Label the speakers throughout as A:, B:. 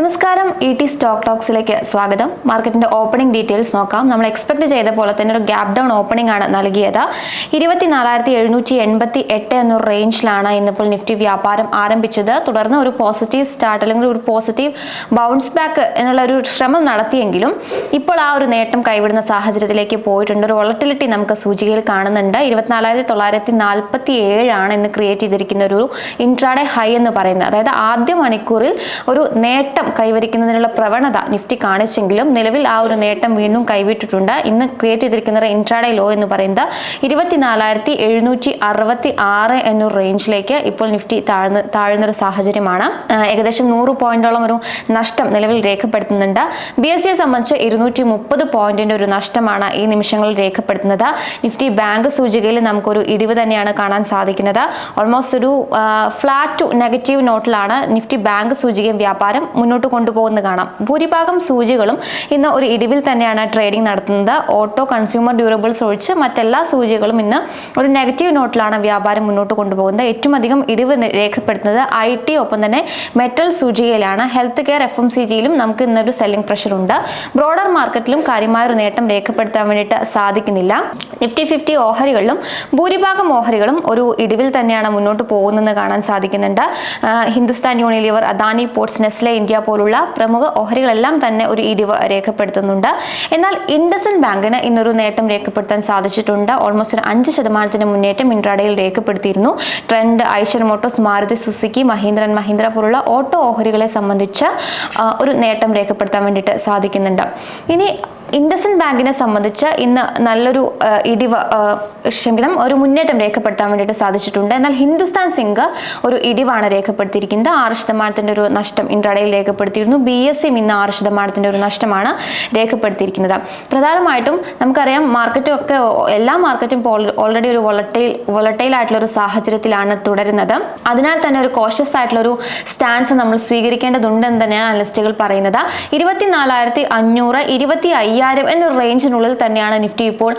A: നമസ്കാരം E T stock ടോക്സിലേക്ക് സ്വാഗതം. മാർക്കറ്റിന്റെ ഓപ്പണിംഗ് ഡീറ്റെയിൽസ് നോക്കാം. നമ്മൾ എക്സ്പെക്ട് ചെയ്ത പോലെ തന്നെ ഒരു ഗ്യാപ് ഡൗൺ ഓപ്പണിംഗ് ആണ് നൽകിയത്. ഇരുപത്തിനാലായിരത്തി എഴുന്നൂറ്റി എൺപത്തി എട്ട് എന്നൊരു റേഞ്ചിലാണ് ഇന്നിപ്പോൾ നിഫ്റ്റി വ്യാപാരം ആരംഭിച്ചത്. തുടർന്ന് ഒരു പോസിറ്റീവ് സ്റ്റാർട്ട് അല്ലെങ്കിൽ ഒരു പോസിറ്റീവ് ബൗൺസ് ബാക്ക് എന്നുള്ള ഒരു ശ്രമം നടത്തിയെങ്കിലും ഇപ്പോൾ ആ ഒരു നേട്ടം കൈവിടുന്ന സാഹചര്യത്തിലേക്ക് പോയിട്ടുണ്ട്. ഒരു വോളറ്റിലിറ്റി നമുക്ക് സൂചികയിൽ കാണുന്നുണ്ട്. ഇരുപത്തിനാലായിരത്തി തൊള്ളായിരത്തി നാൽപ്പത്തി ഏഴാണ് ഇന്ന് ക്രിയേറ്റ് ചെയ്തിരിക്കുന്ന ഒരു ഇൻട്രാഡേ ഹൈ എന്ന് പറയുന്നത്. അതായത് ആദ്യ മണിക്കൂറിൽ ഒരു നേട്ടം കൈവരിക്കുന്നതിനുള്ള പ്രവണത നിഫ്റ്റി കാണിച്ചെങ്കിലും നിലവിൽ ആ ഒരു നേട്ടം വീണ്ടും കൈവിട്ടിട്ടുണ്ട്. ഇന്ന് ക്രിയേറ്റ് ചെയ്തിരിക്കുന്ന ഇൻട്രാഡേ ലോ എന്ന് പറയുന്നത് ഇരുപത്തിനാലായിരത്തി എഴുന്നൂറ്റി അറുപത്തി ആറ് എന്നൊരു റേഞ്ചിലേക്ക് ഇപ്പോൾ നിഫ്റ്റി താഴ്ന്ന് താഴ്ന്നൊരു സാഹചര്യമാണ്. ഏകദേശം നൂറ് പോയിന്റോളം ഒരു നഷ്ടം നിലവിൽ രേഖപ്പെടുത്തുന്നുണ്ട്. ബി എസ് സിയെ സംബന്ധിച്ച് ഇരുന്നൂറ്റി മുപ്പത് പോയിന്റിന്റെ ഒരു നഷ്ടമാണ് ഈ നിമിഷങ്ങളിൽ രേഖപ്പെടുത്തുന്നത്. നിഫ്റ്റി ബാങ്ക് സൂചികയിൽ നമുക്കൊരു ഇടിവ് തന്നെയാണ് കാണാൻ സാധിക്കുന്നത്. ഓൾമോസ്റ്റ് ഒരു ഫ്ലാറ്റ് ടു നെഗറ്റീവ് നോട്ടിലാണ് നിഫ്റ്റി ബാങ്ക് സൂചികയും വ്യാപാരം മുന്നോട്ട് കൊണ്ടുപോകുന്നത് കാണാം. ഭൂരിഭാഗം സൂചികളും ഇന്ന് ഒരു ഇടിവിൽ തന്നെയാണ് ട്രേഡിംഗ് നടത്തുന്നത്. ഓട്ടോ കൺസ്യൂമർ ഡ്യൂറബിൾസ് ഒഴിച്ച് മറ്റെല്ലാ സൂചികളും ഇന്ന് ഒരു നെഗറ്റീവ് നോട്ടിലാണ് വ്യാപാരം മുന്നോട്ട് കൊണ്ടുപോകുന്നത്. ഏറ്റവും അധികം ഇടിവ് രേഖപ്പെടുത്തുന്നത് ഐ ടി ഒപ്പം തന്നെ metal സൂചികയിലാണ്. Health care F M C ജിയിലും നമുക്ക് ഇന്നൊരു സെല്ലിംഗ് പ്രഷർ ഉണ്ട്. ബ്രോഡർ മാർക്കറ്റിലും കാര്യമായ ഒരു നേട്ടം രേഖപ്പെടുത്താൻ വേണ്ടിയിട്ട് സാധിക്കുന്നില്ല. നിഫ്റ്റി ഫിഫ്റ്റി ഓഹരികളിലും ഭൂരിഭാഗം ഓഹരികളും ഒരു ഇടിവിൽ തന്നെയാണ് മുന്നോട്ട് പോകുന്നതെന്ന് കാണാൻ സാധിക്കുന്നുണ്ട്. Hindustan Unilever Adani Ports Nestle India പോലുള്ള പ്രമുഖ ഓഹരികളെല്ലാം തന്നെ ഒരു ഇടിവ് രേഖപ്പെടുത്തുന്നുണ്ട്. എന്നാൽ ഇൻഡസൻ ബാങ്കിന് ഇന്നൊരു നേട്ടം രേഖപ്പെടുത്താൻ സാധിച്ചിട്ടുണ്ട്. ഓൾമോസ്റ്റ് ഒരു അഞ്ച് ശതമാനത്തിന് മുന്നേറ്റം ഇൻട്രാഡേയിൽ രേഖപ്പെടുത്തിയിരുന്നു. Trent Eicher Motors Maruti Suzuki Mahindra and Mahindra പോലുള്ള ഓട്ടോ ഓഹരികളെ സംബന്ധിച്ച് ഒരു നേട്ടം രേഖപ്പെടുത്താൻ വേണ്ടിയിട്ട് സാധിക്കുന്നുണ്ട്. ഇനി ഇൻഡസൻ ബാങ്കിനെ സംബന്ധിച്ച് ഇന്ന് നല്ലൊരു ഇടിവ് ക്ഷമിക്കണം ഒരു മുന്നേറ്റം രേഖപ്പെടുത്താൻ വേണ്ടിയിട്ട് സാധിച്ചിട്ടുണ്ട്. എന്നാൽ ഹിന്ദുസ്ഥാൻ സിങ്ക് ഒരു ഇടിവാണ് രേഖപ്പെടുത്തിയിരിക്കുന്നത്. ആറ് ശതമാനത്തിന്റെ ഒരു നഷ്ടം ഇൻട്രാഡേയിൽ രേഖപ്പെടുത്തിയിരുന്നു. ബി എസ് സിയും ഇന്ന് ആറ് ശതമാനത്തിന്റെ ഒരു നഷ്ടമാണ് രേഖപ്പെടുത്തിയിരിക്കുന്നത്. പ്രധാനമായിട്ടും നമുക്കറിയാം മാർക്കറ്റും ഒക്കെ എല്ലാ മാർക്കറ്റും ഓൾറെഡി ഒരു വൊളട്ടൈൽ വൊളട്ടൈൽ ആയിട്ടുള്ള ഒരു സാഹചര്യത്തിലാണ് തുടരുന്നത്. അതിനാൽ തന്നെ ഒരു കോഷ്യസ് ആയിട്ടുള്ള ഒരു സ്റ്റാൻസ് നമ്മൾ സ്വീകരിക്കേണ്ടതുണ്ടെന്ന് തന്നെയാണ് അനലിസ്റ്റുകൾ പറയുന്നത്. ഇരുപത്തിനാലായിരത്തി അഞ്ഞൂറ് ഇരുപത്തി അയ്യായിരം എന്ന റേഞ്ചിനുള്ളിൽ തന്നെയാണ് നിഫ്റ്റി ഇപ്പോൾ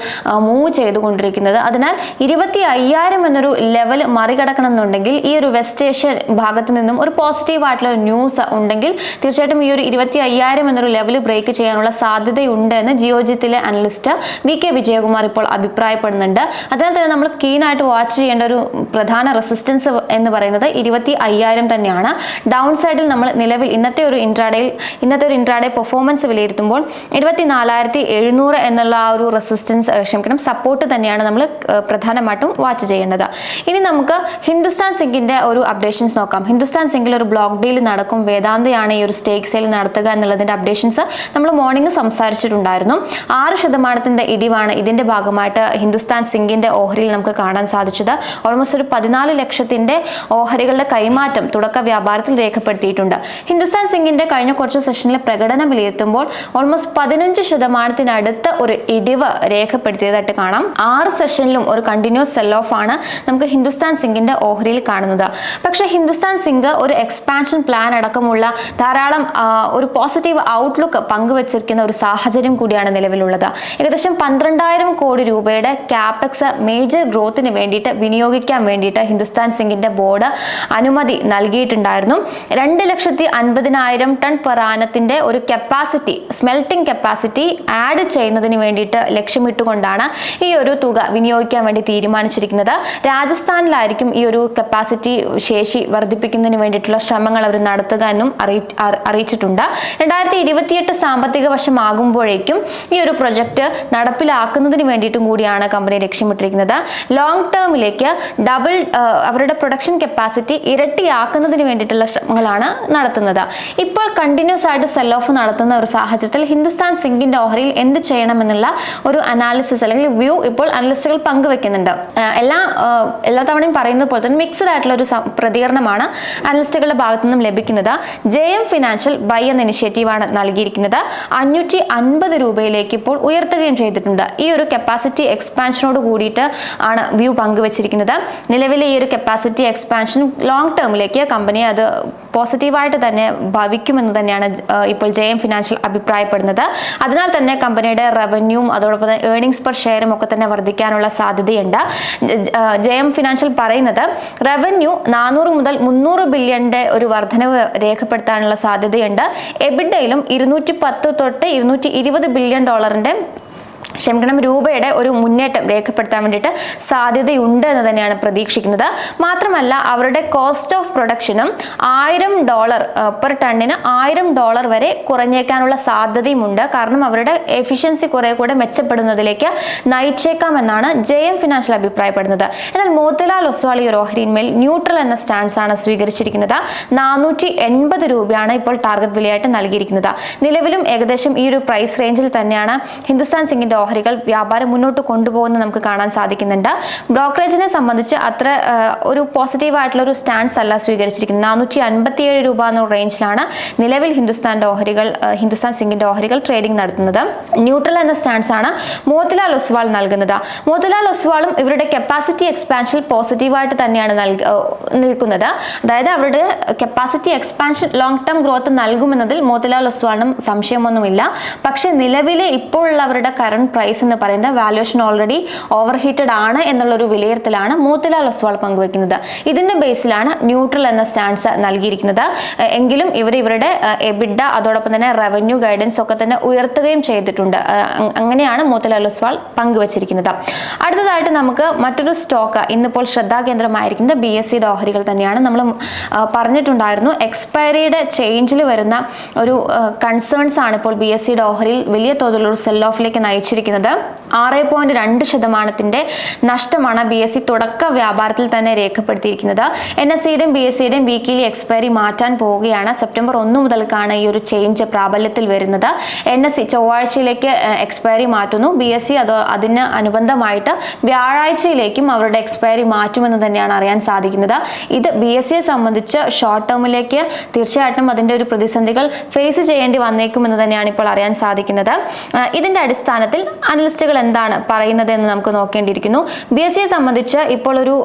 A: മൂവ് ചെയ്തുകൊണ്ടിരിക്കുന്നത്. അതിനാൽ ഇരുപത്തി അയ്യായിരം എന്നൊരു ലെവൽ മറികടക്കണം എന്നുണ്ടെങ്കിൽ ഈ ഒരു വെസ്റ്റ് ഏഷ്യൻ ഭാഗത്ത് നിന്നും ഒരു പോസിറ്റീവ് ആയിട്ടുള്ള ന്യൂസ് ഉണ്ടെങ്കിൽ തീർച്ചയായിട്ടും ഈ ഒരു ഇരുപത്തി അയ്യായിരം എന്നൊരു ലെവൽ ബ്രേക്ക് ചെയ്യാനുള്ള സാധ്യതയുണ്ട് എന്ന് ജിയോജിത്തിലെ അനലിസ്റ്റ് വി കെ വിജയകുമാർ ഇപ്പോൾ അഭിപ്രായപ്പെടുന്നുണ്ട്. അതിനാൽ തന്നെ നമ്മൾ കീനായിട്ട് വാച്ച് ചെയ്യേണ്ട ഒരു പ്രധാന റെസിസ്റ്റൻസ് എന്ന് പറയുന്നത് ഇരുപത്തി അയ്യായിരം തന്നെയാണ്. ഡൗൺ സൈഡിൽ നമ്മൾ നിലവിൽ ഇന്നത്തെ ഒരു ഇൻട്രാഡേയിൽ ഇന്നത്തെ ഒരു ഇൻട്രാഡേ പെർഫോമൻസ് വിലയിരുത്തുമ്പോൾ ഇരുപത്തി നാലായിരത്തി എഴുന്നൂറ് എന്നുള്ള ആ ഒരു റെസിസ്റ്റൻസ് ക്ഷമിക്കണം സപ്പോർട്ട് തന്നെയാണ് നമ്മൾ പ്രധാനമായിട്ടും വാച്ച് ചെയ്യേണ്ടത്. ഇനി നമുക്ക് ഹിന്ദുസ്ഥാൻ സിംഗിന്റെ ഒരു അപ്ഡേഷൻസ് നോക്കാം. ഹിന്ദുസ്ഥാൻ സിംഗിൽ ഒരു ബ്ലോക്ക് ഡീൽ നടക്കും വേദാന്തയാണ് ഈ ഒരു സ്റ്റേക്ക് സെയിൽ നടത്തുക എന്നുള്ളതിന്റെ അപ്ഡേഷൻസ് നമ്മൾ മോർണിംഗ് സംസാരിച്ചിട്ടുണ്ടായിരുന്നു. ആറ് ശതമാനത്തിന്റെ ഇടിവാണ് ഇതിന്റെ ഭാഗമായിട്ട് ഹിന്ദുസ്ഥാൻ സിംഗിന്റെ ഓഹരിയിൽ നമുക്ക് കാണാൻ സാധിച്ചത്. ഓൾമോസ്റ്റ് ഒരു പതിനാല് ലക്ഷത്തിന്റെ ഓഹരികളുടെ കൈമാറ്റം തുടക്ക വ്യാപാരത്തിൽ രേഖപ്പെടുത്തിയിട്ടുണ്ട്. ഹിന്ദുസ്ഥാൻ സിംഗിന്റെ കഴിഞ്ഞ കുറച്ച് സെഷനിലെ പ്രകടനം വിലയിരുത്തുമ്പോൾ ഓൾമോസ്റ്റ് പതിനഞ്ച് ശതമാനത്തിനടുത്ത് ഒരു ഇടിവ് രേഖപ്പെടുത്തിയതായിട്ട് കാണാം. ആറ് സെഷനിലും ഒരു കണ്ടിന്യൂസ് സെൽ ഓഫ് ആണ് നമുക്ക് ഹിന്ദുസ്ഥാൻ സിംഗിന്റെ ഓഹരിയിൽ കാണുന്നത്. പക്ഷേ ഹിന്ദുസ്ഥാൻ സിംഗ് ഒരു എക്സ്പാൻഷൻ പ്ലാൻ അടക്കമുള്ള ധാരാളം ഒരു പോസിറ്റീവ് ഔട്ട്ലുക്ക് പങ്കുവച്ചിരിക്കുന്ന ഒരു സാഹചര്യം കൂടിയാണ് നിലവിലുള്ളത്. ഏകദേശം പന്ത്രണ്ടായിരം കോടി രൂപയുടെ ക്യാപെക്സ് മേജർ ഗ്രോത്തിന് വേണ്ടിയിട്ട് വിനിയോഗിക്കാൻ വേണ്ടിയിട്ട് ഹിന്ദുസ്ഥാൻ സിംഗിന്റെ ബോർഡ് അനുമതി നൽകിയിട്ടുണ്ടായിരുന്നു. രണ്ട് ലക്ഷത്തി അൻപതിനായിരം ടൺ പെറാനത്തിന്റെ ഒരു കപ്പാസിറ്റി സ്മെൽറ്റിംഗ് കപ്പാസിറ്റി ആഡ് ചെയ്യുന്നതിന് വേണ്ടിയിട്ട് ലക്ഷ്യമിട്ടുകൊണ്ടാണ് ഈ ഒരു തുക വിനിയോഗിക്കാൻ വേണ്ടി തീരുമാനിച്ചിരിക്കുന്നത്. രാജസ്ഥാനിലായിരിക്കും ഈ ഒരു കപ്പാസിറ്റി ശേഷി വർദ്ധിപ്പിക്കുന്നതിന് വേണ്ടിയിട്ടുള്ള ശ്രമങ്ങൾ അവർ നടത്തുക എന്നും അറിയി അറി- അറിയിച്ചിട്ടുണ്ട്. രണ്ടായിരത്തി ഇരുപത്തിയെട്ട് സാമ്പത്തിക വർഷമാകുമ്പോഴേക്കും ഈ ഒരു പ്രൊജക്റ്റ് നടപ്പിലാക്കുന്നതിന് വേണ്ടിയിട്ടും കൂടിയാണ് കമ്പനി ലക്ഷ്യമിട്ടിരിക്കുന്നത്. ലോങ് ടേമിലേക്ക് ഡബിൾ അവരുടെ പ്രൊഡക്ഷൻ കപ്പാസിറ്റി ഇരട്ടിയാക്കുന്നതിന് വേണ്ടിയിട്ടുള്ള ശ്രമങ്ങളാണ് നടത്തുന്നത്. ഇപ്പോൾ കണ്ടിന്യൂസ് ആയിട്ട് സെൽ ഓഫ് നടത്തുന്ന ഒരു സാഹചര്യത്തിൽ ഹിന്ദുസ്ഥാൻ സിങ്കിന്റെ ഓഹരിയിൽ എന്ത് ചെയ്യണമെന്നുള്ള ഒരു അനാലിസിസ് അല്ലെങ്കിൽ വ്യൂ ഇപ്പോൾ അനലിസ്റ്റുകൾ പങ്കുവെക്കുന്നുണ്ട്. എല്ലാ എല്ലാ തവണയും പറയുന്നത് പോലെ തന്നെ മിക്സഡ് ആയിട്ടുള്ള ഒരു പ്രതികരണമാണ് അനലിസ്റ്റുകളുടെ ഭാഗത്തു നിന്നും ലഭിക്കുന്നത്. ജെ എം ഫിനാൻഷ്യൽ ബൈ എന്ന ഇനിഷ്യേറ്റീവാണ് നൽകിയിരിക്കുന്നത്. അഞ്ഞൂറ്റി അൻപത് രൂപയിലേക്ക് ഇപ്പോൾ ഉയർത്തുകയും ചെയ്തിട്ടുണ്ട്. ഈ ഒരു കപ്പാസിറ്റി എക്സ്പാൻഷനോട് കൂടിയിട്ട് ആണ് വ്യൂ പങ്കുവച്ചിരിക്കുന്നത്. നിലവിലെ ഈ ഒരു കപ്പാസിറ്റി എക്സ്പാൻഷൻ ലോങ് ടേമിലേക്ക് കമ്പനി അത് പോസിറ്റീവായിട്ട് തന്നെ ഭവിക്കുമെന്ന് തന്നെയാണ് ഇപ്പോൾ ജെ എം ഫിനാൻഷ്യൽ അഭിപ്രായപ്പെടുന്നത്. അതിനാൽ തന്നെ കമ്പനിയുടെ റവന്യൂവും അതോടൊപ്പം തന്നെ ഏർണിംഗ്സ് പെർ ഷെയറും ഒക്കെ തന്നെ വർദ്ധിക്കാനുള്ള സാധ്യതയുണ്ട്. ജെ എം ഫിനാൻഷ്യൽ പറയുന്നത് റവന്യൂ നാനൂറ് മുതൽ മുന്നൂറ് ബില്യന്റെ ഒരു വർധനവ് രേഖപ്പെടുത്താനുള്ള സാധ്യതയുണ്ട്. എബിഡയിലും ഇരുന്നൂറ്റി പത്ത് തൊട്ട് ഇരുന്നൂറ്റി ഇരുപത് ബില്യൺ ഡോളറിന്റെ ക്ഷമിക്കണം രൂപയുടെ ഒരു മുന്നേറ്റം രേഖപ്പെടുത്താൻ വേണ്ടിയിട്ട് സാധ്യതയുണ്ട് എന്ന് തന്നെയാണ് പ്രതീക്ഷിക്കുന്നത്. മാത്രമല്ല അവരുടെ കോസ്റ്റ് ഓഫ് പ്രൊഡക്ഷനും ആയിരം ഡോളർ പെർ ടണ്ണിന് ആയിരം ഡോളർ വരെ കുറഞ്ഞേക്കാനുള്ള സാധ്യതയുമുണ്ട്. കാരണം അവരുടെ എഫിഷ്യൻസി കുറെ കൂടെ മെച്ചപ്പെടുന്നതിലേക്ക് നയിച്ചേക്കാമെന്നാണ് ജെ എം ഫിനാൻഷ്യൽ അഭിപ്രായപ്പെടുന്നത്. എന്നാൽ മോത്തിലാൽ ഒസ്വാൾ ഈ ഓഹരിന്മേൽ ന്യൂട്രൽ എന്ന സ്റ്റാൻസ് ആണ് സ്വീകരിച്ചിരിക്കുന്നത്. നാനൂറ്റി എൺപത് രൂപയാണ് ഇപ്പോൾ ടാർഗറ്റ് വിലയായിട്ട് നൽകിയിരിക്കുന്നത്. നിലവിലും ഏകദേശം ഈ ഒരു പ്രൈസ് റേഞ്ചിൽ തന്നെയാണ് ഹിന്ദുസ്ഥാൻ സിംഗിന്റെ ഓഹരികൾ വ്യാപാരം മുന്നോട്ട് കൊണ്ടുപോകുന്നത് നമുക്ക് കാണാൻ സാധിക്കുന്നുണ്ട്. ബ്രോക്കറേജിനെ സംബന്ധിച്ച് അത്ര ഒരു പോസിറ്റീവ് ആയിട്ടുള്ള ഒരു സ്റ്റാൻഡ്സ് അല്ല സ്വീകരിച്ചിരിക്കുന്നത്. നാനൂറ്റി അൻപത്തിയേഴ് രൂപ എന്ന റേഞ്ചിലാണ് നിലവിൽ ഹിന്ദുസ്ഥാന്റെ ഓഹരികൾ ഹിന്ദുസ്ഥാൻ സിംഗിന്റെ ഓഹരികൾ ട്രേഡിംഗ് നടത്തുന്നത്. ന്യൂട്രൽ എന്ന സ്റ്റാൻഡ്സ് ആണ് മോത്തിലാൽ ഒസ്വാൾ നൽകുന്നത്. മോത്തിലാൽ ഒസ്വാളും ഇവരുടെ കപ്പാസിറ്റി എക്സ്പാൻഷൻ പോസിറ്റീവായിട്ട് തന്നെയാണ് നിൽക്കുന്നത്. അതായത് അവരുടെ capacity expansion long term growth നൽകുമെന്നതിൽ Motilal ഒസ്വാളിനും സംശയമൊന്നുമില്ല. പക്ഷേ നിലവിലെ ഇപ്പോഴുള്ളവരുടെ കറണ്ട് പ്രൈസ് എന്ന് പറയുന്നത് വാല്യുവേഷൻ ഓൾറെഡി ഓവർ ഹീറ്റഡ് ആണ് എന്നുള്ളൊരു വിലയിരുത്തലാണ് മോത്തിലാൽ ഒസ്വാൾ പങ്കുവെക്കുന്നത്. ഇതിന്റെ ബേസിലാണ് ന്യൂട്രൽ എന്ന സ്റ്റാൻസ് നൽകിയിരിക്കുന്നത്. എങ്കിലും ഇവർ ഇവരുടെ എബിഡ അതോടൊപ്പം തന്നെ റവന്യൂ ഗൈഡൻസ് ഒക്കെ തന്നെ ഉയർത്തുകയും ചെയ്തിട്ടുണ്ട്. അങ്ങനെയാണ് മോത്തിലാൽ ഒസ്വാൾ പങ്കുവച്ചിരിക്കുന്നത്. അടുത്തതായിട്ട് നമുക്ക് മറ്റൊരു സ്റ്റോക്ക് ഇന്നിപ്പോൾ ശ്രദ്ധാകേന്ദ്രമായിരിക്കുന്നത് ബി എസ് സിയുടെ ഓഹരികൾ തന്നെയാണ്. നമ്മൾ പറഞ്ഞിട്ടുണ്ടായിരുന്നു എക്സ്പയറിയുടെ ചേഞ്ചിൽ വരുന്ന ഒരു കൺസേൺസ് ആണ് ഇപ്പോൾ ബി എസ് സിയുടെ ഓഹരിയിൽ വലിയ തോതിലുള്ള സെൽ ഓഫിലേക്ക് നയിച്ചിരിക്കുന്നത്. പ്രതീക്ഷിക്കുന്നത് ആറ് പോയിന്റ് രണ്ട് ശതമാനത്തിന്റെ നഷ്ടമാണ് ബി എസ് സി തുടക്ക വ്യാപാരത്തിൽ തന്നെ രേഖപ്പെടുത്തിയിരിക്കുന്നത്. എൻ എസ് സിയുടെയും ബി എസ് സിയുടെയും വീക്കിലി എക്സ്പയറി മാറ്റാൻ പോവുകയാണ്. സെപ്റ്റംബർ ഒന്ന് മുതൽക്കാണ് ഈ ഒരു ചേഞ്ച് പ്രാബല്യത്തിൽ വരുന്നത്. എൻ എസ് സി ചൊവ്വാഴ്ചയിലേക്ക് എക്സ്പയറി മാറ്റുന്നു. ബി എസ് സി അത് അതിന് അനുബന്ധമായിട്ട് വ്യാഴാഴ്ചയിലേക്കും അവരുടെ എക്സ്പയറി മാറ്റുമെന്ന് തന്നെയാണ് അറിയാൻ സാധിക്കുന്നത്. ഇത് ബി എസ് സിയെ സംബന്ധിച്ച് ഷോർട്ട് ടേമിലേക്ക് തീർച്ചയായിട്ടും അതിന്റെ ഒരു പ്രതിസന്ധികൾ ഫേസ് ചെയ്യേണ്ടി വന്നേക്കുമെന്ന് തന്നെയാണ് ഇപ്പോൾ അറിയാൻ സാധിക്കുന്നത്. ഇതിന്റെ അടിസ്ഥാനത്തിൽ അനലിസ്റ്റുകൾ എന്താണ് പറയുന്നത് എന്ന് നമുക്ക് നോക്കേണ്ടിയിരിക്കുന്നു. ബി എസ് സിയെ സംബന്ധിച്ച് ഇപ്പോൾ ഒരു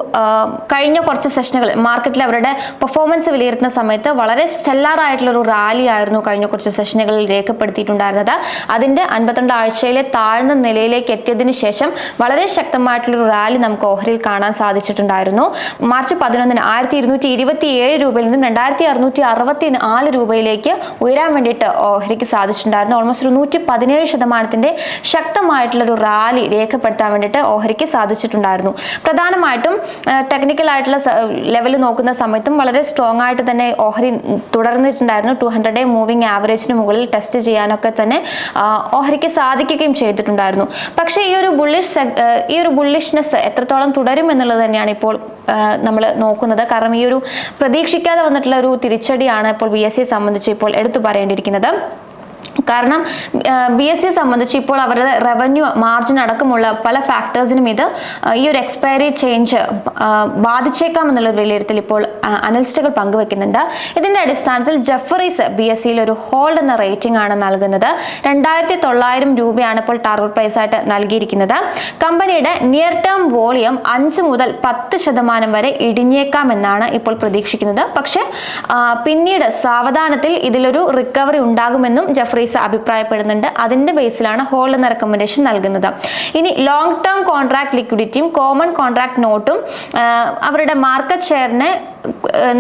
A: കഴിഞ്ഞ കുറച്ച് സെഷനുകൾ മാർക്കറ്റിൽ അവരുടെ പെർഫോമൻസ് വിലയിരുത്തുന്ന സമയത്ത് വളരെ സ്റ്റെല്ലാർ ആയിട്ടുള്ള ഒരു റാലി ആയിരുന്നു കഴിഞ്ഞ കുറച്ച് സെഷനുകളിൽ രേഖപ്പെടുത്തിയിട്ടുണ്ടായിരുന്നത്. അതിന്റെ അൻപത്തിരണ്ട് ആഴ്ചയിലെ താഴ്ന്ന നിലയിലേക്ക് എത്തിയതിനു ശേഷം വളരെ ശക്തമായിട്ടുള്ള ഒരു റാലി നമുക്ക് ഓഹരിയിൽ കാണാൻ സാധിച്ചിട്ടുണ്ടായിരുന്നു. മാർച്ച് പതിനൊന്നിന് ആയിരത്തി ഇരുന്നൂറ്റി ഇരുപത്തി ഏഴ് രൂപയിൽ നിന്നും രണ്ടായിരത്തി അറുന്നൂറ്റി അറുപത്തി നാല് രൂപയിലേക്ക് ഉയരാൻ വേണ്ടിയിട്ട് ഓഹരിക്ക് സാധിച്ചിട്ടുണ്ടായിരുന്നു. ഓൾമോസ്റ്റ് ഒരു നൂറ്റി പതിനേഴ് ശതമാനത്തിന്റെ ശക്തമായിട്ടുള്ളൊരു റാലി രേഖപ്പെടുത്താൻ വേണ്ടിയിട്ട് ഓഹരിക്ക് സാധിച്ചിട്ടുണ്ടായിരുന്നു. പ്രധാനമായിട്ടും ടെക്നിക്കൽ ആയിട്ടുള്ള ലെവൽ നോക്കുന്ന സമയത്തും വളരെ സ്ട്രോങ് ആയിട്ട് തന്നെ ഓഹരി തുടർന്നിട്ടുണ്ടായിരുന്നു. ടു ഹൺഡ്രഡ് ഡേ മൂവിങ് ആവറേജിന് മുകളിൽ ടെസ്റ്റ് ചെയ്യാനൊക്കെ തന്നെ ഓഹരിക്ക് സാധിക്കുകയും ചെയ്തിട്ടുണ്ടായിരുന്നു. പക്ഷേ ഈ ഒരു ബുള്ളിഷ് ഈ ഒരു ബുള്ളിഷ്നെസ് എത്രത്തോളം തുടരും എന്നുള്ളത് തന്നെയാണ് ഇപ്പോൾ നമ്മൾ നോക്കുന്നത്. കാരണം ഈ ഒരു പ്രതീക്ഷിക്കാതെ വന്നിട്ടുള്ള ഒരു തിരിച്ചടിയാണ് ഇപ്പോൾ ബി എസ് സിയെ സംബന്ധിച്ച് ഇപ്പോൾ എടുത്തു പറയേണ്ടിയിരിക്കുന്നത്. കാരണം ബി എസ് സിയെ സംബന്ധിച്ച് ഇപ്പോൾ അവരുടെ റവന്യൂ മാർജിൻ അടക്കമുള്ള പല ഫാക്ടേഴ്സിനും ഇത് ഈ ഒരു എക്സ്പയറി ചേഞ്ച് ബാധിച്ചേക്കാം എന്നുള്ള വിലയിരുത്തൽ ഇപ്പോൾ അനലിസ്റ്റുകൾ പങ്കുവെക്കുന്നുണ്ട്. ഇതിന്റെ അടിസ്ഥാനത്തിൽ ജഫറീസ് ബി എസ് സിയിൽ ഒരു ഹോൾഡ് എന്ന റേറ്റിംഗ് ആണ് നൽകുന്നത്. രണ്ടായിരത്തി തൊള്ളായിരം രൂപയാണ് ഇപ്പോൾ ടാർഗറ്റ് പ്രൈസ് ആയിട്ട് നൽകിയിരിക്കുന്നത്. കമ്പനിയുടെ നിയർ ടേം വോളിയം അഞ്ച് മുതൽ പത്ത് ശതമാനം വരെ ഇടിഞ്ഞേക്കാം എന്നാണ് ഇപ്പോൾ പ്രതീക്ഷിക്കുന്നത്. പക്ഷേ പിന്നീട് സാവധാനത്തിൽ ഇതിലൊരു റിക്കവറി ഉണ്ടാകുമെന്നും ജഫ്രീസ് അഭിപ്രായപ്പെടുന്നുണ്ട്. അതിന്റെ ബേസിലാണ് ഹോൾ എന്ന റെക്കമെൻഡേഷൻ നൽകുന്നത്. ഇനി ലോങ് ടേം കോൺട്രാക്ട് ലിക്വിഡിറ്റിയും കോമൺ കോൺട്രാക്ട് നോട്ടും അവരുടെ മാർക്കറ്റ് ഷെയറിനെ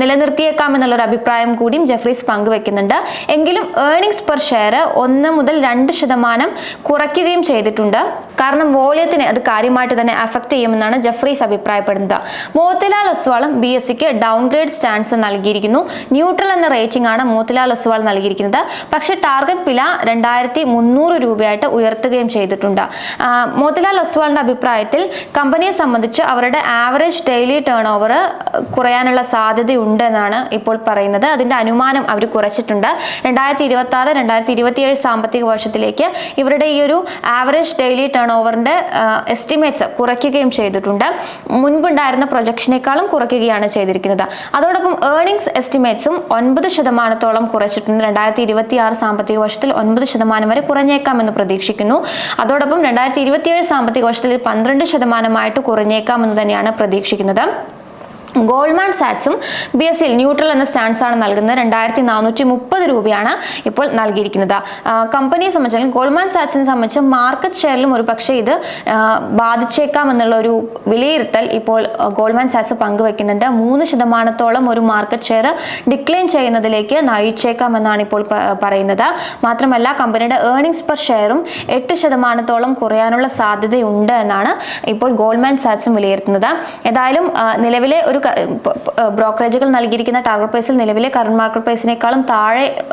A: നിലനിർത്തിയേക്കാം എന്നുള്ളൊരു അഭിപ്രായം കൂടിയും ജെഫ്രീസ് പങ്കുവെക്കുന്നുണ്ട്. എങ്കിലും ഏർണിംഗ്സ് പെർ ഷെയർ ഒന്ന് മുതൽ രണ്ട് ശതമാനം കുറയ്ക്കുകയും ചെയ്തിട്ടുണ്ട്. കാരണം വോളിയത്തിനെ അത് കാര്യമായിട്ട് തന്നെ അഫക്റ്റ് ചെയ്യുമെന്നാണ് ജെഫ്രീസ് അഭിപ്രായപ്പെടുന്നത്. മോത്തിലാൽ ഒസ്വാളും ബി എസ് സിക്ക് ഡൗൺഗ്രേഡ് സ്റ്റാൻസ് നൽകിയിരിക്കുന്നു. ന്യൂട്രൽ എന്ന റേറ്റിംഗ് ആണ് മോത്തിലാൽ ഒസ്വാൾ നൽകിയിരിക്കുന്നത്. പക്ഷേ ടാർഗറ്റ് വില രണ്ടായിരത്തി മുന്നൂറ് രൂപയായിട്ട് ഉയർത്തുകയും ചെയ്തിട്ടുണ്ട്. മോത്തിലാൽ ഒസ്വാളിന്റെ അഭിപ്രായത്തിൽ കമ്പനിയെ സംബന്ധിച്ച് അവരുടെ ആവറേജ് ഡെയിലി ടേൺ ഓവർ കുറയാനുള്ള സാധ്യതയുണ്ട് എന്നാണ് ഇപ്പോൾ പറയുന്നത്. അതിന്റെ അനുമാനം അവർ കുറച്ചിട്ടുണ്ട്. രണ്ടായിരത്തി ഇരുപത്തി ആറ് രണ്ടായിരത്തി ഇരുപത്തിയേഴ് സാമ്പത്തിക വർഷത്തിലേക്ക് ഇവരുടെ ഈ ഒരു ആവറേജ് ഡെയിലി ടേൺ ഓവറിന്റെ എസ്റ്റിമേറ്റ്സ് കുറയ്ക്കുകയും ചെയ്തിട്ടുണ്ട്. മുൻപുണ്ടായിരുന്ന പ്രൊജക്ഷനേക്കാളും കുറയ്ക്കുകയാണ് ചെയ്തിരിക്കുന്നത്. അതോടൊപ്പം ഏർണിംഗ്സ് എസ്റ്റിമേറ്റ്സും ഒൻപത് ശതമാനത്തോളം കുറച്ചിട്ടുണ്ട്. രണ്ടായിരത്തി ഇരുപത്തി ആറ് സാമ്പത്തിക വർഷത്തിൽ ഒൻപത് ശതമാനം വരെ കുറഞ്ഞേക്കാമെന്ന് പ്രതീക്ഷിക്കുന്നു. അതോടൊപ്പം രണ്ടായിരത്തി ഇരുപത്തിയേഴ് സാമ്പത്തിക വർഷത്തിൽ പന്ത്രണ്ട് ശതമാനമായിട്ട് കുറഞ്ഞേക്കാമെന്ന് തന്നെയാണ് പ്രതീക്ഷിക്കുന്നത്. ഗോൾഡ്മാൻ സാറ്റ്സും ബി എസ് സിയിൽ ന്യൂട്രൽ എന്ന സ്റ്റാൻസ് ആണ് നൽകുന്നത്. രണ്ടായിരത്തി നാനൂറ്റി മുപ്പത് രൂപയാണ് ഇപ്പോൾ നൽകിയിരിക്കുന്നത്. കമ്പനിയെ സംബന്ധിച്ചാലും ഗോൾഡ്മാൻ സാറ്റ്സിനെ സംബന്ധിച്ച് മാർക്കറ്റ് ഷെയറിലും ഒരു പക്ഷേ ഇത് ബാധിച്ചേക്കാം എന്നുള്ള ഒരു വിലയിരുത്തൽ ഇപ്പോൾ ഗോൾഡ്മാൻ സാറ്റ്സ് പങ്കുവെക്കുന്നുണ്ട്. മൂന്ന് ശതമാനത്തോളം ഒരു മാർക്കറ്റ് ഷെയർ ഡിക്ലൈൻ ചെയ്യുന്നതിലേക്ക് നയിച്ചേക്കാം എന്നാണ് ഇപ്പോൾ പറയുന്നത്. മാത്രമല്ല കമ്പനിയുടെ ഏർണിംഗ്സ് പെർ ഷെയറും എട്ട് ശതമാനത്തോളം കുറയാനുള്ള സാധ്യതയുണ്ട് എന്നാണ് ഇപ്പോൾ ഗോൾഡ്മാൻ സാറ്റ്സും വിലയിരുത്തുന്നത്. ഏതായാലും നിലവിലെ ഒരു പ- ബ്രോക്കറേജുകൾ നൽകിയിരിക്കുന്ന ടാർഗറ്റ് പ്രൈസിൽ നിലവിലെ കറണ്ട് മാർക്കറ്റ് പ്രൈസിനേക്കാളും താഴെ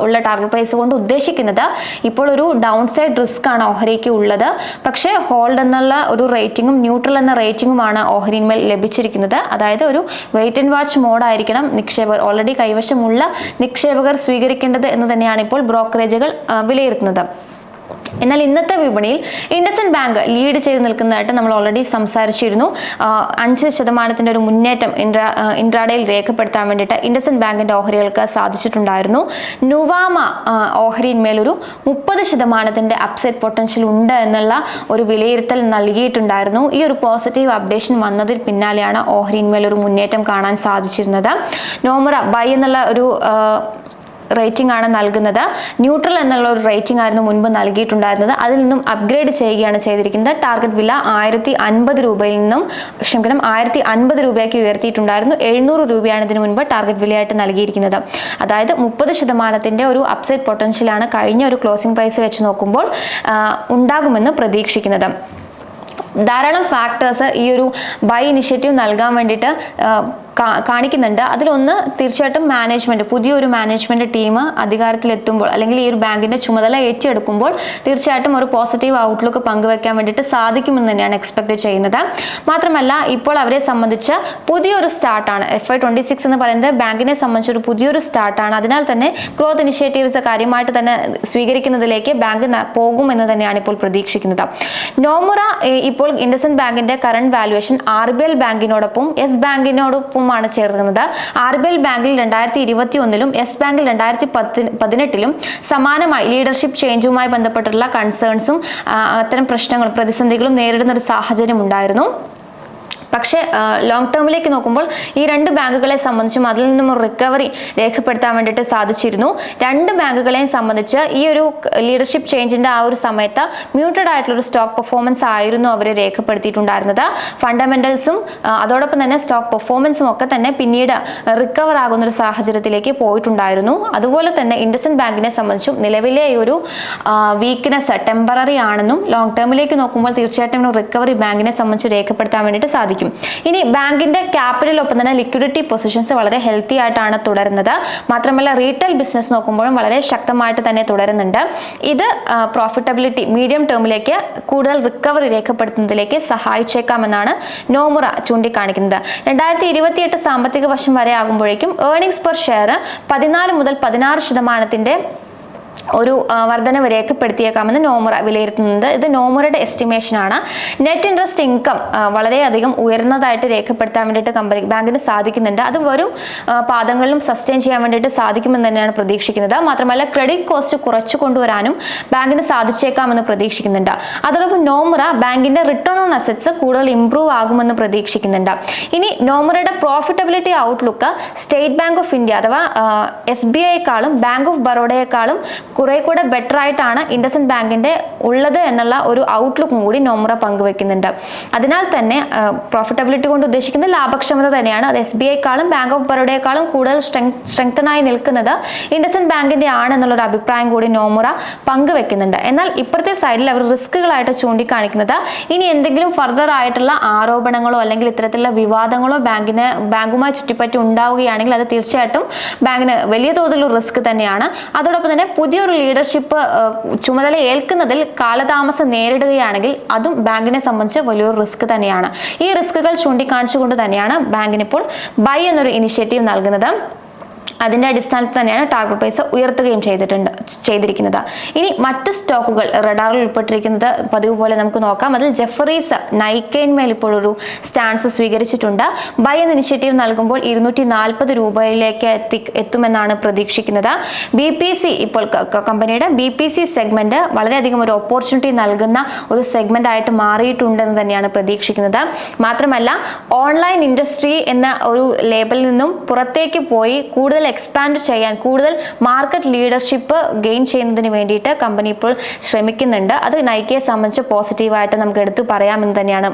A: ഉള്ള ടാർഗറ്റ് പ്രൈസ് കൊണ്ട് ഉദ്ദേശിക്കുന്നത് ഇപ്പോൾ ഒരു ഡൗൺ സൈഡ് റിസ്ക് ആണ് ഓഹരിക്ക് ഉള്ളത്. പക്ഷേ ഹോൾഡ് എന്നുള്ള ഒരു റേറ്റിംഗും ന്യൂട്രൽ എന്ന റേറ്റിംഗുമാണ് ഓഹരിന്മേൽ ലഭിച്ചിരിക്കുന്നത്. അതായത് ഒരു വെയിറ്റ് ആൻഡ് വാച്ച് മോഡായിരിക്കണം നിക്ഷേപകർ ഓൾറെഡി കൈവശമുള്ള നിക്ഷേപകർ സ്വീകരിക്കേണ്ടത് എന്ന് തന്നെയാണ് ഇപ്പോൾ ബ്രോക്കറേജുകൾ വിലയിരുത്തുന്നത്. എന്നാൽ ഇന്നത്തെ വിപണിയിൽ ഇൻഡസൻ ബാങ്ക് ലീഡ് ചെയ്ത് നിൽക്കുന്നതായിട്ട് നമ്മൾ ഓൾറെഡി സംസാരിച്ചിരുന്നു. അഞ്ച് ശതമാനത്തിന്റെ ഒരു മുന്നേറ്റം ഇൻട്രാ ഇൻട്രാഡേയിൽ രേഖപ്പെടുത്താൻ വേണ്ടിയിട്ട് ഇൻഡസൻ ബാങ്കിന്റെ ഓഹരികൾക്ക് സാധിച്ചിട്ടുണ്ടായിരുന്നു. നുവാമ ഓഹരിന്മേലൊരു മുപ്പത് ശതമാനത്തിന്റെ അപ്സെറ്റ് പൊട്ടൻഷ്യൽ ഉണ്ട് എന്നുള്ള ഒരു വിലയിരുത്തൽ നൽകിയിട്ടുണ്ടായിരുന്നു. ഈ ഒരു പോസിറ്റീവ് അപ്ഡേഷൻ വന്നതിൽ പിന്നാലെയാണ് ഓഹരിന്മേലൊരു മുന്നേറ്റം കാണാൻ സാധിച്ചിരുന്നത്. നോമുറ ബൈ എന്നുള്ള ഒരു റേറ്റിംഗ് ആണ് നൽകുന്നത്. ന്യൂട്രൽ എന്നുള്ള ഒരു റേറ്റിംഗ് ആയിരുന്നു മുൻപ് നൽകിയിട്ടുണ്ടായിരുന്നത്. അതിൽ നിന്നും അപ്ഗ്രേഡ് ചെയ്യുകയാണ് ചെയ്തിരിക്കുന്നത്. ടാർഗറ്റ് വില ആയിരത്തി അൻപത് രൂപയിൽ നിന്നും ക്ഷമിക്കണം ആയിരത്തി അൻപത് രൂപയ്ക്ക് ഉയർത്തിയിട്ടുണ്ടായിരുന്നു. എഴുന്നൂറ് രൂപയാണ് ഇതിനു മുൻപ് ടാർഗറ്റ് വിലയായിട്ട് നൽകിയിരിക്കുന്നത്. അതായത് മുപ്പത് ശതമാനത്തിന്റെ ഒരു അപ്സൈഡ് പൊട്ടൻഷ്യലാണ് കഴിഞ്ഞ ഒരു ക്ലോസിംഗ് പ്രൈസ് വെച്ച് നോക്കുമ്പോൾ ഉണ്ടാകുമെന്ന് പ്രതീക്ഷിക്കുന്നത്. ധാരാളം ഫാക്ടേഴ്സ് ഈ ഒരു ബൈ ഇനിഷ്യേറ്റീവ് നൽകാൻ വേണ്ടിയിട്ട് കാണിക്കുന്നുണ്ട്. അതിലൊന്ന് തീർച്ചയായിട്ടും മാനേജ്മെന്റ് പുതിയൊരു മാനേജ്മെന്റ് ടീം അധികാരത്തിലെത്തുമ്പോൾ അല്ലെങ്കിൽ ഈ ഒരു ബാങ്കിന്റെ ചുമതല ഏറ്റെടുക്കുമ്പോൾ തീർച്ചയായിട്ടും ഒരു പോസിറ്റീവ് ഔട്ട്ലുക്ക് പങ്കുവെക്കാൻ വേണ്ടിയിട്ട് സാധിക്കുമെന്ന് തന്നെയാണ് എക്സ്പെക്ട് ചെയ്യുന്നത്. മാത്രമല്ല ഇപ്പോൾ അവരെ സംബന്ധിച്ച് പുതിയൊരു സ്റ്റാർട്ടാണ് എഫ് ഐ ട്വന്റി സിക്സ് എന്ന് പറയുന്നത് ബാങ്കിനെ സംബന്ധിച്ച് ഒരു പുതിയൊരു സ്റ്റാർട്ടാണ് അതിനാൽ തന്നെ ഗ്രോത്ത് ഇനിഷ്യേറ്റീവ്സ് കാര്യമായിട്ട് തന്നെ സ്വീകരിക്കുന്നതിലേക്ക് ബാങ്ക് പോകും പോകുമെന്ന് തന്നെയാണ് ഇപ്പോൾ പ്രതീക്ഷിക്കുന്നത്. നോമുറ ഇപ്പോൾ ഇൻഡസൻ ബാങ്കിന്റെ current valuation R B L ബാങ്കിനോടൊപ്പം Yes ബാങ്കിനോടൊപ്പമാണ് ചേർക്കുന്നത് ആർ ബി എൽ ബാങ്കിൽ രണ്ടായിരത്തി ഇരുപത്തി ഒന്നിലും യെസ് ബാങ്കിൽ രണ്ടായിരത്തി പത്തി പതിനെട്ടിലും സമാനമായി ലീഡർഷിപ്പ് ചേഞ്ചുമായി ബന്ധപ്പെട്ടിട്ടുള്ള കൺസേൺസും അത്തരം പ്രശ്നങ്ങളും പ്രതിസന്ധികളും നേരിടുന്ന ഒരു സാഹചര്യം ഉണ്ടായിരുന്നു പക്ഷേ ലോങ് ടേമിലേക്ക് നോക്കുമ്പോൾ ഈ രണ്ട് ബാങ്കുകളെ സംബന്ധിച്ചും അതിൽ നിന്നും റിക്കവറി രേഖപ്പെടുത്താൻ വേണ്ടിയിട്ട് സാധിച്ചിരുന്നു. രണ്ട് ബാങ്കുകളെയും സംബന്ധിച്ച് ഈ ഒരു ലീഡർഷിപ്പ് ചേഞ്ചിന്റെ ആ ഒരു സമയത്ത് മ്യൂട്ടഡ് ആയിട്ടുള്ള ഒരു സ്റ്റോക്ക് പെർഫോമൻസ് ആയിരുന്നു അവർ രേഖപ്പെടുത്തിയിട്ടുണ്ടായിരുന്നത്. ഫണ്ടമെന്റൽസും അതോടൊപ്പം തന്നെ സ്റ്റോക്ക് പെർഫോമൻസും ഒക്കെ തന്നെ പിന്നീട് റിക്കവർ ആകുന്ന ഒരു സാഹചര്യത്തിലേക്ക് പോയിട്ടുണ്ടായിരുന്നു. അതുപോലെ തന്നെ ഇൻഡസൻ ബാങ്കിനെ സംബന്ധിച്ചും നിലവിലെ ഒരു വീക്ക്നെസ് ടെമ്പററി ആണെന്നും ലോങ് ടേമിലേക്ക് നോക്കുമ്പോൾ തീർച്ചയായിട്ടും റിക്കവറി ബാങ്കിനെ സംബന്ധിച്ച് രേഖപ്പെടുത്താൻ വേണ്ടിയിട്ട് സാധിക്കും. ഇനി ബാങ്കിന്റെ ക്യാപിറ്റൽ ഒപ്പം തന്നെ ലിക്വിഡിറ്റി പൊസിഷൻസ് വളരെ ഹെൽത്തി ആയിട്ടാണ് തുടരുന്നത്. മാത്രമല്ല റീറ്റെയിൽ ബിസിനസ് നോക്കുമ്പോഴും വളരെ ശക്തമായിട്ട് തന്നെ തുടരുന്നുണ്ട്. ഇത് പ്രോഫിറ്റബിലിറ്റി മീഡിയം ടേമിലേക്ക് കൂടുതൽ റിക്കവറി രേഖപ്പെടുത്തുന്നതിലേക്ക് സഹായിച്ചേക്കാമെന്നാണ് നോമുറ ചൂണ്ടിക്കാണിക്കുന്നത്. രണ്ടായിരത്തി ഇരുപത്തിയെട്ട് സാമ്പത്തിക വർഷം വരെ ആകുമ്പോഴേക്കും ഏർണിംഗ്സ് പെർ ഷെയർ പതിനാല് മുതൽ പതിനാറ് ശതമാനത്തിന്റെ ഒരു വർധനവ് രേഖപ്പെടുത്തിയേക്കാമെന്ന് നോമുറ വിലയിരുത്തുന്നത് ഇത് നോമുറയുടെ എസ്റ്റിമേഷൻ ആണ്. നെറ്റ് ഇൻട്രസ്റ്റ് ഇൻകം വളരെയധികം ഉയർന്നതായിട്ട് രേഖപ്പെടുത്താൻ വേണ്ടിയിട്ട് കമ്പനി ബാങ്കിന് സാധിക്കുന്നുണ്ട്. അത് വരും പാദങ്ങളിലും സസ്റ്റെയിൻ ചെയ്യാൻ വേണ്ടിയിട്ട് സാധിക്കുമെന്ന് തന്നെയാണ് പ്രതീക്ഷിക്കുന്നത്. മാത്രമല്ല ക്രെഡിറ്റ് കോസ്റ്റ് കുറച്ചു കൊണ്ടുവരാനും ബാങ്കിന് സാധിച്ചേക്കാമെന്ന് പ്രതീക്ഷിക്കുന്നുണ്ട്. അതോടൊപ്പം നോമുറ ബാങ്കിന്റെ റിട്ടേൺ ഓൺ അസറ്റ്സ് കൂടുതൽ ഇംപ്രൂവ് ആകുമെന്ന് പ്രതീക്ഷിക്കുന്നുണ്ട്. ഇനി നോമുറയുടെ profitability outlook State Bank of India അഥവാ എസ് ബി ഐയെക്കാളും ബാങ്ക് ഓഫ് ബറോഡയെക്കാളും കുറെ കൂടെ ബെറ്റർ ആയിട്ടാണ് ഇൻഡസൻ ബാങ്കിന്റെ ഉള്ളത് എന്നുള്ള ഒരു ഔട്ട്ലുക്കും കൂടി നോമുറ പങ്കുവെക്കുന്നുണ്ട്. അതിനാൽ തന്നെ പ്രോഫിറ്റബിലിറ്റി കൊണ്ട് ഉദ്ദേശിക്കുന്ന ലാഭക്ഷമത തന്നെയാണ് അത് എസ് ബി ഐക്കാളും ബാങ്ക് ഓഫ് ബറോഡയെക്കാളും കൂടുതൽ സ്ട്രെങ്തനായി നിൽക്കുന്നത് ഇൻഡസൻ ബാങ്കിന്റെ ആണെന്നുള്ള ഒരു അഭിപ്രായം കൂടി നോമുറ പങ്കുവെക്കുന്നുണ്ട്. എന്നാൽ ഇപ്പുറത്തെ സൈഡിൽ അവർ റിസ്കുകളായിട്ട് ചൂണ്ടിക്കാണിക്കുന്നത് ഇനി എന്തെങ്കിലും ഫർദർ ആയിട്ടുള്ള ആരോപണങ്ങളോ അല്ലെങ്കിൽ ഇത്തരത്തിലുള്ള വിവാദങ്ങളോ ബാങ്കിന് ബാങ്കുമായി ചുറ്റിപ്പറ്റി ഉണ്ടാവുകയാണെങ്കിൽ അത് തീർച്ചയായിട്ടും ബാങ്കിന് വലിയ തോതിലുള്ള റിസ്ക് തന്നെയാണ്. അതോടൊപ്പം തന്നെ പുതിയൊരു ലീഡർഷിപ്പ് ചുമതല ഏൽക്കുന്നതിൽ കാലതാമസം നേരിടുകയാണെങ്കിൽ അതും ബാങ്കിനെ സംബന്ധിച്ച് വലിയൊരു റിസ്ക് തന്നെയാണ്. ഈ റിസ്കുകൾ ചൂണ്ടിക്കാണിച്ചുകൊണ്ട് തന്നെയാണ് ബാങ്കിനിപ്പോൾ ബൈ എന്നൊരു ഇനിഷ്യേറ്റീവ് നൽകുന്നത്. അതിന്റെ അടിസ്ഥാനത്തിൽ തന്നെയാണ് ടാർഗറ്റ് പ്രൈസ് ഉയർത്തുകയും ചെയ്തിട്ടുണ്ട് ചെയ്തിരിക്കുന്നത്. ഇനി മറ്റ് സ്റ്റോക്കുകൾ റഡാറിൽ ഉൾപ്പെട്ടിരിക്കുന്നത് പതിവ് പോലെ നമുക്ക് നോക്കാം. അതിൽ ജെഫറീസ് നൈക്കൈൻമേൽ ഇപ്പോൾ ഒരു സ്റ്റാൻസ് സ്വീകരിച്ചിട്ടുണ്ട്. ബൈ എന്ന ഇനിഷ്യേറ്റീവ് നൽകുമ്പോൾ ഇരുന്നൂറ്റി നാൽപ്പത് രൂപയിലേക്ക് എത്തി എത്തുമെന്നാണ് പ്രതീക്ഷിക്കുന്നത്. ബി പി സി ഇപ്പോൾ കമ്പനിയുടെ ബി പി സി സെഗ്മെന്റ് വളരെയധികം ഒരു ഓപ്പർച്യൂണിറ്റി നൽകുന്ന ഒരു സെഗ്മെന്റ് ആയിട്ട് മാറിയിട്ടുണ്ടെന്ന് തന്നെയാണ് പ്രതീക്ഷിക്കുന്നത്. മാത്രമല്ല ഓൺലൈൻ ഇൻഡസ്ട്രി എന്ന ഒരു ലേബലിൽ നിന്നും പുറത്തേക്ക് പോയി കൂടുതൽ എക്സ്പാൻഡ് ചെയ്യാൻ കൂടുതൽ മാർക്കറ്റ് ലീഡർഷിപ്പ് ഗെയിൻ ചെയ്യുന്നതിന് വേണ്ടിയിട്ട് കമ്പനി ഇപ്പോൾ ശ്രമിക്കുന്നുണ്ട്. അത് നൈക്കയെ സംബന്ധിച്ച് പോസിറ്റീവായിട്ട് നമുക്ക് എടുത്തു പറയാമെന്ന് തന്നെയാണ്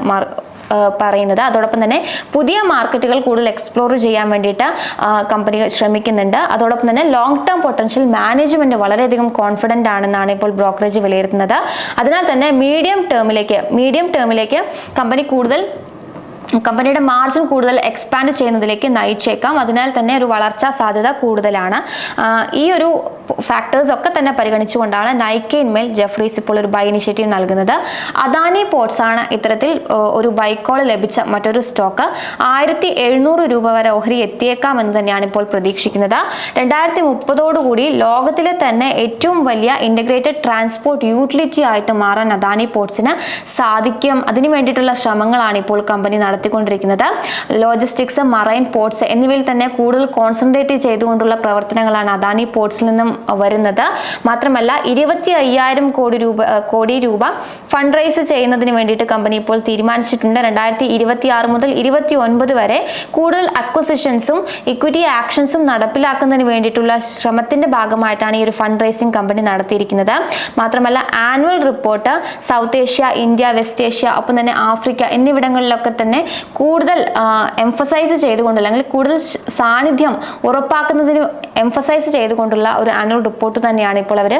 A: പറയുന്നത്. അതോടൊപ്പം തന്നെ പുതിയ മാർക്കറ്റുകൾ കൂടുതൽ എക്സ്പ്ലോർ ചെയ്യാൻ വേണ്ടിയിട്ട് കമ്പനി ശ്രമിക്കുന്നുണ്ട്. അതോടൊപ്പം തന്നെ ലോങ് ടേം പൊട്ടൻഷ്യൽ മാനേജ്മെന്റ് വളരെയധികം കോൺഫിഡന്റ് ആണെന്നാണ് ഇപ്പോൾ ബ്രോക്കറേജ് വിലയിരുത്തുന്നത്. അതിനാൽ തന്നെ മീഡിയം ടേമിലേക്ക് മീഡിയം ടേമിലേക്ക് കമ്പനി കൂടുതൽ കമ്പനിയുടെ മാർജിൻ കൂടുതൽ എക്സ്പാൻഡ് ചെയ്യുന്നതിലേക്ക് നയിച്ചേക്കാം. അതിനാൽ തന്നെ ഒരു വളർച്ചാ സാധ്യത കൂടുതലാണ്. ഈ ഒരു ഫാക്ടേഴ്സ് ഒക്കെ തന്നെ പരിഗണിച്ചുകൊണ്ടാണ് നൈക്കയിന്മേൽ ജെഫ്രീസ് ഇപ്പോൾ ഒരു ബൈ ഇനിഷ്യേറ്റീവ് നൽകുന്നത്. അദാനി പോർട്സ് ആണ് ഇത്തരത്തിൽ ഒരു ബൈക്കോൾ ലഭിച്ച മറ്റൊരു സ്റ്റോക്ക് ആയിരത്തി എഴുന്നൂറ് രൂപ വരെ ഓഹരി എത്തിയേക്കാം എന്ന് തന്നെയാണ് ഇപ്പോൾ പ്രതീക്ഷിക്കുന്നത്. രണ്ടായിരത്തി മുപ്പതോടുകൂടി ലോകത്തിലെ തന്നെ ഏറ്റവും വലിയ ഇന്റഗ്രേറ്റഡ് ട്രാൻസ്പോർട്ട് യൂട്ടിലിറ്റി ആയിട്ട് മാറാൻ അദാനി പോർട്സിന് സാധിക്കും. അതിനു വേണ്ടിയിട്ടുള്ള ശ്രമങ്ങളാണ് ഇപ്പോൾ കമ്പനി നടത്തിക്കൊണ്ടിരിക്കുന്നത്. ലോജിസ്റ്റിക്സ് മറൈൻ പോർട്സ് എന്നിവയിൽ തന്നെ കൂടുതൽ കോൺസെൻട്രേറ്റ് ചെയ്തുകൊണ്ടുള്ള പ്രവർത്തനങ്ങളാണ് അദാനി പോർട്സിൽ നിന്നും വരുന്നത്. മാത്രമല്ല ഇരുപത്തി അയ്യായിരം കോടി രൂപ കോടി രൂപ ഫണ്ട് റൈസ് ചെയ്യുന്നതിന് വേണ്ടിയിട്ട് കമ്പനി ഇപ്പോൾ തീരുമാനിച്ചിട്ടുണ്ട്. രണ്ടായിരത്തി ഇരുപത്തി ആറ് മുതൽ ഇരുപത്തി ഒൻപത് വരെ കൂടുതൽ അക്വസിഷൻസും ഇക്വിറ്റി ആക്ഷൻസും നടപ്പിലാക്കുന്നതിന് വേണ്ടിയിട്ടുള്ള ശ്രമത്തിന്റെ ഭാഗമായിട്ടാണ് ഈ ഒരു ഫണ്ട് റൈസിംഗ് കമ്പനി നടത്തിയിരിക്കുന്നത്. മാത്രമല്ല annual report South Asia India West Asia ഒപ്പം തന്നെ ആഫ്രിക്ക എന്നിവിടങ്ങളിലൊക്കെ തന്നെ കൂടുതൽ എംഫസൈസ് ചെയ്തുകൊണ്ട് അല്ലെങ്കിൽ കൂടുതൽ സാന്നിധ്യം ഉറപ്പാക്കുന്നതിന് എംഫസൈസ് ചെയ്തുകൊണ്ടുള്ള ഒരു ആനുവൽ റിപ്പോർട്ട് തന്നെയാണ് ഇപ്പോൾ അവർ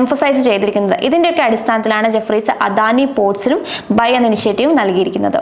A: എംഫസൈസ് ചെയ്തിരിക്കുന്നത്. ഇതിന്റെയൊക്കെ അടിസ്ഥാനത്തിലാണ് ജെഫ്രീസ് അദാനി പോർട്സിനും ബൈ എന്ന ഇനിഷ്യേറ്റീവ് നൽകിയിരിക്കുന്നത്.